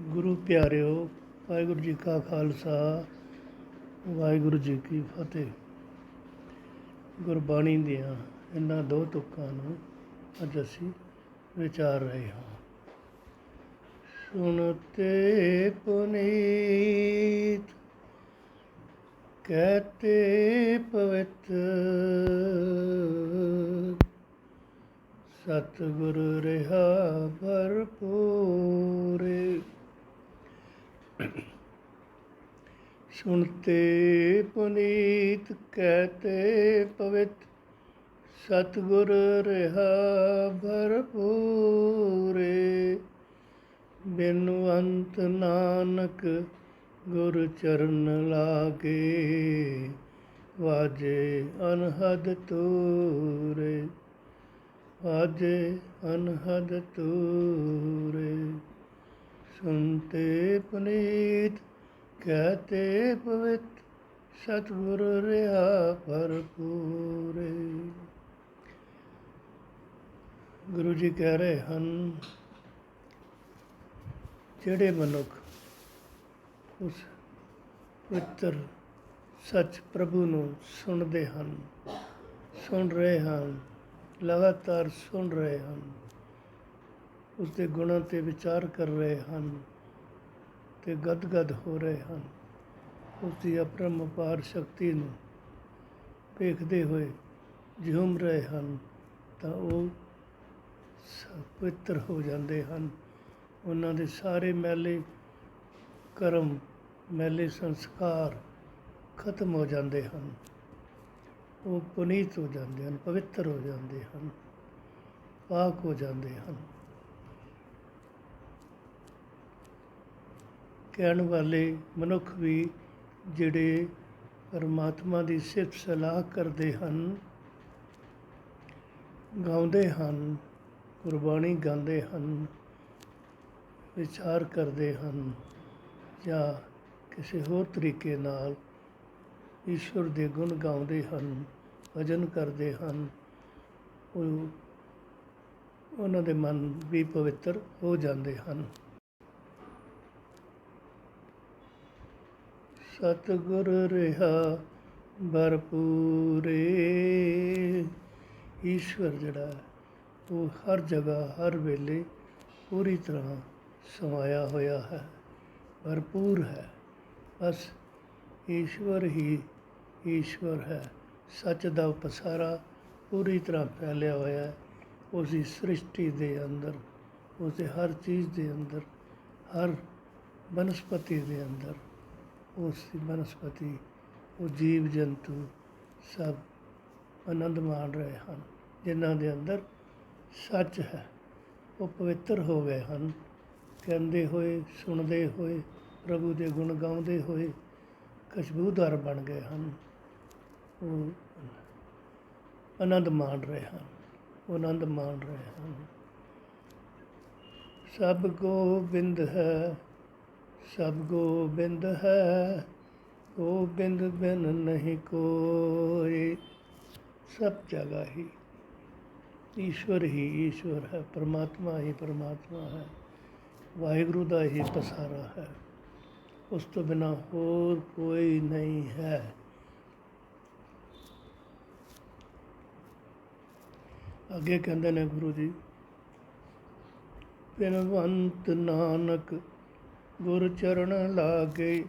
ਗੁਰੂ ਪਿਆਰਿਓ, ਵਾਹਿਗੁਰੂ ਜੀ ਕਾ ਖਾਲਸਾ, ਵਾਹਿਗੁਰੂ ਜੀ ਕੀ ਫਤਿਹ। ਗੁਰਬਾਣੀ ਦੀਆਂ ਇਹਨਾਂ ਦੋ ਤੁਕਾਂ ਨੂੰ ਅੱਜ ਅਸੀਂ ਵਿਚਾਰ ਰਹੇ ਹਾਂ। ਸੁਣਤੇ ਪੁਨੀਤ, ਕਹਤੇ ਪਵਿੱਤ। ਸਤਿਗੁਰ ਰਹਾ ਭਰਪੂਰੇ। ਸੁਣਤੇ ਪੁਨੀਤ ਕਹਤੇ ਪਵਿੱਤ, ਸਤਿਗੁਰ ਰਹਾ ਭਰਪੂਰੇ ਬਿਨ ਨਾਨਕ ਗੁਰ ਚਰਨ ਲਾਗੇ, ਵਾਜੇ ਅਨਹਦ ਤੂਰੇ ਵਾਜੇ ਅਨਹਦ ਤੂਰੇ ਸੁਨਤੇ ਪੁਨੀਤ ਕਹਤੇ ਪਵਿੱਤ ਸਤਿਗੁਰ ਰਿਹਾ ਭਰਪੂਰੇ। ਗੁਰੂ ਜੀ ਕਹਿ ਰਹੇ ਹਨ, ਜਿਹੜੇ ਮਨੁੱਖ ਉਸ ਪਵਿੱਤਰ ਸੱਚ ਪ੍ਰਭੂ ਨੂੰ ਸੁਣਦੇ ਹਨ, ਸੁਣ ਰਹੇ ਹਨ, ਲਗਾਤਾਰ ਸੁਣ ਰਹੇ ਹਨ ਉਸ ਦੇ ਗੁਣਾਂ ਤੇ ਵਿਚਾਰ ਕਰ ਰਹੇ ਹਨ ਤੇ ਗਦਗਦ ਹੋ ਰਹੇ ਹਨ। ਉਸ ਦੀ ਅਪਰੰਪਾਰ ਸ਼ਕਤੀ ਨੂੰ ਵੇਖਦੇ ਹੋਏ ਝੂਮ ਰਹੇ ਹਨ, ਤਾਂ ਉਹ ਸ- ਪਵਿੱਤਰ ਹੋ ਜਾਂਦੇ ਹਨ। ਉਹਨਾਂ ਦੇ ਸਾਰੇ ਮੈਲੇ ਕਰਮ, ਮੈਲੇ ਸੰਸਕਾਰ ਖਤਮ ਹੋ ਜਾਂਦੇ ਹਨ। ਉਹ ਪੁਨੀਤ ਹੋ ਜਾਂਦੇ ਹਨ, ਪਵਿੱਤਰ ਹੋ ਜਾਂਦੇ ਹਨ, ਪਾਕ ਹੋ ਜਾਂਦੇ ਹਨ। ਕਹਿਣ ਵਾਲੇ ਮਨੁੱਖ ਵੀ ਜਿਹੜੇ ਪਰਮਾਤਮਾ ਦੀ ਸਿਫਤ ਸਲਾਹ ਕਰਦੇ ਹਨ, ਗਾਉਂਦੇ ਹਨ, ਗੁਰਬਾਣੀ ਗਾਉਂਦੇ ਹਨ, ਵਿਚਾਰ ਕਰਦੇ ਹਨ ਜਾਂ ਕਿਸੇ ਹੋਰ ਤਰੀਕੇ ਨਾਲ ਈਸ਼ਵਰ ਦੇ ਗੁਣ ਗਾਉਂਦੇ ਹਨ, ਭਜਨ ਕਰਦੇ ਹਨ, ਉਹ ਉਹਨਾਂ ਦੇ ਮਨ ਵੀ ਪਵਿੱਤਰ ਹੋ ਜਾਂਦੇ ਹਨ। ਸਤਿਗੁਰ ਰਿਹਾ ਭਰਪੂਰੇ। ਈਸ਼ਵਰ ਜਿਹੜਾ ਹੈ, ਉਹ ਹਰ ਜਗ੍ਹਾ ਹਰ ਵੇਲੇ ਪੂਰੀ ਤਰ੍ਹਾਂ ਸਮਾਇਆ ਹੋਇਆ ਹੈ। ਭਰਪੂਰ ਹੈ। ਬਸ ਈਸ਼ਵਰ ਹੀ ਈਸ਼ਵਰ ਹੈ। ਸੱਚ ਦਾ ਪਸਾਰਾ ਪੂਰੀ ਤਰ੍ਹਾਂ ਫੈਲਿਆ ਹੋਇਆ ਹੈ। ਉਸ ਦੀ ਸ੍ਰਿਸ਼ਟੀ ਦੇ ਅੰਦਰ ਉਸ ਦੇ ਹਰ ਚੀਜ਼ ਦੇ ਅੰਦਰ ਹਰ ਬਨਸਪਤੀ ਦੇ ਅੰਦਰ। ਉਸ ਬਨਸਪਤੀ, ਉਹ ਜੀਵ ਜੰਤੂ ਸਭ ਆਨੰਦ ਮਾਣ ਰਹੇ ਹਨ, ਜਿਨ੍ਹਾਂ ਦੇ ਅੰਦਰ ਸੱਚ ਹੈ। ਉਹ ਪਵਿੱਤਰ ਹੋ ਗਏ ਹਨ, ਕਹਿੰਦੇ ਹੋਏ, ਸੁਣਦੇ ਹੋਏ, ਪ੍ਰਭੂ ਦੇ ਗੁਣ ਗਾਉਂਦੇ ਹੋਏ ਖੁਸ਼ਬੂਦਾਰ ਬਣ ਗਏ ਹਨ। ਉਹ ਆਨੰਦ ਮਾਣ ਰਹੇ ਹਨ, ਉਹ ਆਨੰਦ ਮਾਣ ਰਹੇ ਹਨ। ਸਭ ਗੋਬਿੰਦ ਹੈ ਸਭ ਗੋਬਿੰਦ ਹੈ, ਗੋਬਿੰਦ ਬਿਨ ਨਹੀਂ ਕੋਈ। ਸਭ ਜਗ੍ਹਾ ਹੀ ਈਸ਼ਵਰ ਹੀ ਈਸ਼ਵਰ ਹੈ, ਪਰਮਾਤਮਾ ਹੀ ਪਰਮਾਤਮਾ ਹੈ, ਵਾਹਿਗੁਰੂ ਦਾ ਹੀ ਪਸਾਰਾ ਹੈ। ਉਸ ਤੋਂ ਬਿਨਾ ਹੋਰ ਕੋਈ ਨਹੀਂ ਹੈ। ਅੱਗੇ ਕਹਿੰਦੇ ਨੇ ਗੁਰੂ ਜੀ ਬਿਨਵੰਤ ਨਾਨਕ ਗੁਰ ਚਰਨ ਲਾਗੇ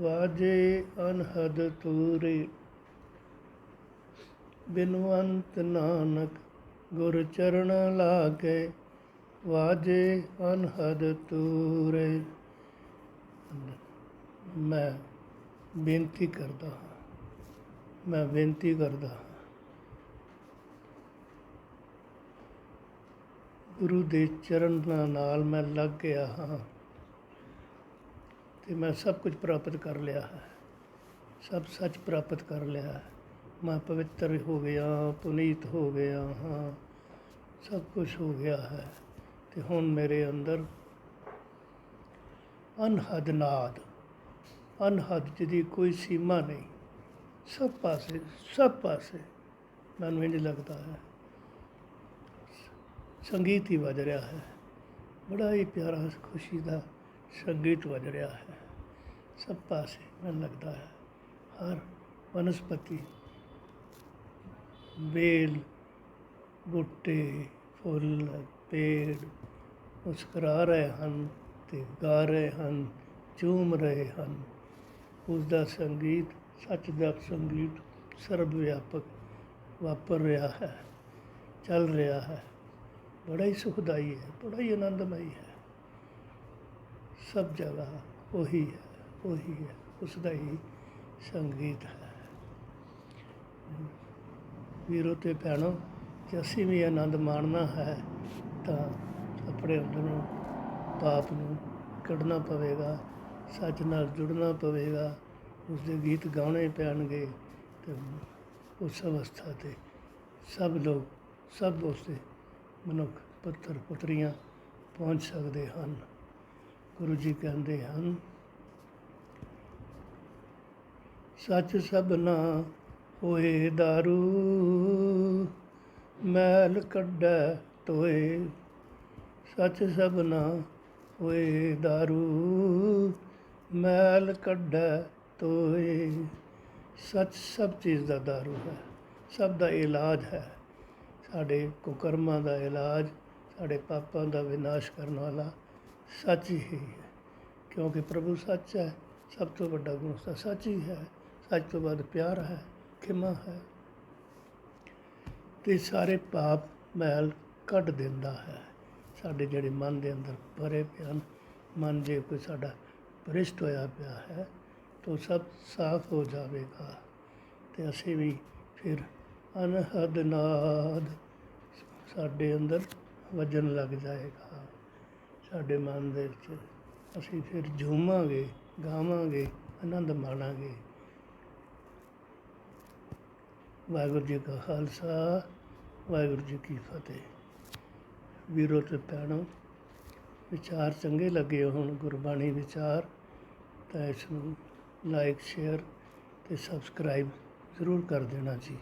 ਵਾਜੇ ਅਨਹਦ ਤੂਰੇ। ਬਿਨਵੰਤ ਨਾਨਕ ਗੁਰ ਚਰਨ ਲਾਗੇ ਵਾਜੇ ਅਨਹਦ ਤੂਰੇ। ਮੈਂ ਬੇਨਤੀ ਕਰਦਾ ਹਾਂ, ਮੈਂ ਬੇਨਤੀ ਕਰਦਾ ਹਾਂ। ਗੁਰੂ ਦੇ ਚਰਨ ਨਾਲ ਮੈਂ ਲੱਗ ਗਿਆ ਹਾਂ। ਅਤੇ ਮੈਂ ਸਭ ਕੁਝ ਪ੍ਰਾਪਤ ਕਰ ਲਿਆ ਹੈ। ਸਭ ਸੱਚ ਪ੍ਰਾਪਤ ਕਰ ਲਿਆ ਹੈ। ਮੈਂ ਪਵਿੱਤਰ ਹੋ ਗਿਆ, ਪੁਨੀਤ ਹੋ ਗਿਆ, ਹਾਂ, ਸਭ ਕੁਝ ਹੋ ਗਿਆ ਹੈ। ਤੇ ਹੁਣ ਮੇਰੇ ਅੰਦਰ ਅਨਹਦ ਨਾਦ, ਅਨਹਦ ਜਿਹਦੀ ਕੋਈ ਸੀਮਾ ਨਹੀਂ, ਸਭ ਪਾਸੇ ਸਭ ਪਾਸੇ ਮੈਨੂੰ ਇੰਝ ਲੱਗਦਾ ਹੈ। ਸੰਗੀਤ ਹੀ ਵੱਜ ਰਿਹਾ ਹੈ। ਬੜਾ ਹੀ ਪਿਆਰਾ, ਖੁਸ਼ੀ ਦਾ ਸੰਗੀਤ ਵੱਜ ਰਿਹਾ ਹੈ। ਸਭ ਪਾਸੇ ਮੈਨੂੰ ਲੱਗਦਾ ਹੈ, ਹਰ ਵਨਸਪਤੀ ਵੇਲ, ਬੂਟੇ, ਫੁੱਲ, ਪੇੜ ਮੁਸਕਰਾ ਰਹੇ ਹਨ ਤੇ ਗਾ ਰਹੇ ਹਨ ਝੂਮ ਰਹੇ ਹਨ। ਉਸ ਦਾ ਸੰਗੀਤ ਸੱਚ ਦਾ ਸੰਗੀਤ ਸਰਬ ਵਿਆਪਕ ਵਾਪਰ ਰਿਹਾ ਹੈ, ਚੱਲ ਰਿਹਾ ਹੈ। ਬੜਾ ਹੀ ਸੁਖਦਾਈ ਹੈ, ਬੜਾ ਹੀ ਆਨੰਦਮਈ ਹੈ। ਸਭ ਜਗ੍ਹਾ ਉਹੀ ਹੈ ਉਹੀ ਹੈ ਉਸ ਦਾ ਹੀ ਸੰਗੀਤ ਹੈ। ਵੀਰੋ ਤੇ ਭੈਣੋ, ਜੇ ਅਸੀਂ ਵੀ ਆਨੰਦ ਮਾਣਨਾ ਹੈ, ਤਾਂ ਆਪਣੇ ਅੰਦਰੋਂ ਪਾਪ ਨੂੰ ਕੱਢਣਾ ਪਵੇਗਾ, ਸੱਚ ਨਾਲ ਜੁੜਨਾ ਪਵੇਗਾ ਉਸ ਦੇ ਗੀਤ ਗਾਉਣੇ ਪੈਣਗੇ, ਤੇ ਉਸ ਅਵਸਥਾ ਤੇ ਸਭ ਲੋਕ, ਸਭ ਉਸਦੇ ਮਨੁੱਖ ਪੁੱਤਰ ਪੁੱਤਰੀਆਂ ਪਹੁੰਚ ਸਕਦੇ ਹਨ। ਗੁਰੂ ਜੀ ਕਹਿੰਦੇ ਹਨ, ਸੱਚ ਸਭਨਾ ਹੋਏ ਦਾਰੂ, ਮੈਲ ਕੱਢੈ ਤੋਏ ਸੱਚ ਸਭਨਾ ਹੋਏ ਦਾਰੂ, ਮੈਲ ਕੱਢੈ ਤੋਏ ਸੱਚ ਸਭ ਚੀਜ਼ ਦਾ ਦਾਰੂ ਹੈ, ਸਭ ਦਾ ਇਲਾਜ ਹੈ। ਸਾਡੇ ਕੁਕਰਮਾਂ ਦਾ ਇਲਾਜ, ਸਾਡੇ ਪਾਪਾਂ ਦਾ ਵਿਨਾਸ਼ ਕਰਨ ਵਾਲਾ ਸੱਚ ਹੀ ਹੈ, ਕਿਉਂਕਿ ਪ੍ਰਭੂ ਸੱਚ ਹੈ, ਸਭ ਤੋਂ ਵੱਡਾ ਗੁਣ ਤਾਂ ਸੱਚ ਹੀ ਹੈ, ਸੱਚ ਤੋਂ ਵੱਧ ਪਿਆਰ ਹੈ, ਖਿਮਾ ਹੈ। ਤੇ ਸਾਰੇ ਪਾਪ ਮੈਲ ਕੱਢ ਦਿੰਦਾ ਹੈ। ਸਾਡੇ ਜਿਹੜੇ ਮਨ ਦੇ ਅੰਦਰ ਭਰੇ ਪਏ ਹਨ, ਮਨ ਜੇ ਕੋਈ ਸਾਡਾ ਭ੍ਰਿਸ਼ਟ ਹੋਇਆ ਪਿਆ ਹੈ, ਤਾਂ ਸਭ ਸਾਫ਼ ਹੋ ਜਾਵੇਗਾ। ਤੇ ਅਸੀਂ ਵੀ ਫਿਰ ਅਨਹਦ ਨਾਦ ਸਾਡੇ ਅੰਦਰ ਵਜ਼ਨ ਲੱਗ ਜਾਏਗਾ। ਸਾਡੇ ਮਨ ਦੇ ਵਿੱਚ ਅਸੀਂ ਫਿਰ ਝੂਮਾਂਗੇ ਗਾਵਾਂਗੇ, ਆਨੰਦ ਮਾਣਾਂਗੇ। ਵਾਹਿਗੁਰੂ ਜੀ ਕਾ ਖਾਲਸਾ, ਵਾਹਿਗੁਰੂ ਜੀ ਕੀ ਫਤਿਹ। ਵੀਰੋ ਤੇ ਭੈਣੋ, ਵਿਚਾਰ ਚੰਗੇ ਲੱਗੇ ਹੋਣ, ਗੁਰਬਾਣੀ ਵਿਚਾਰ, ਤਾਂ ਇਸ ਨੂੰ ਲਾਈਕ ਸ਼ੇਅਰ ਤੇ ਸਬਸਕ੍ਰਾਈਬ ਜ਼ਰੂਰ ਕਰ ਦੇਣਾ ਜੀ।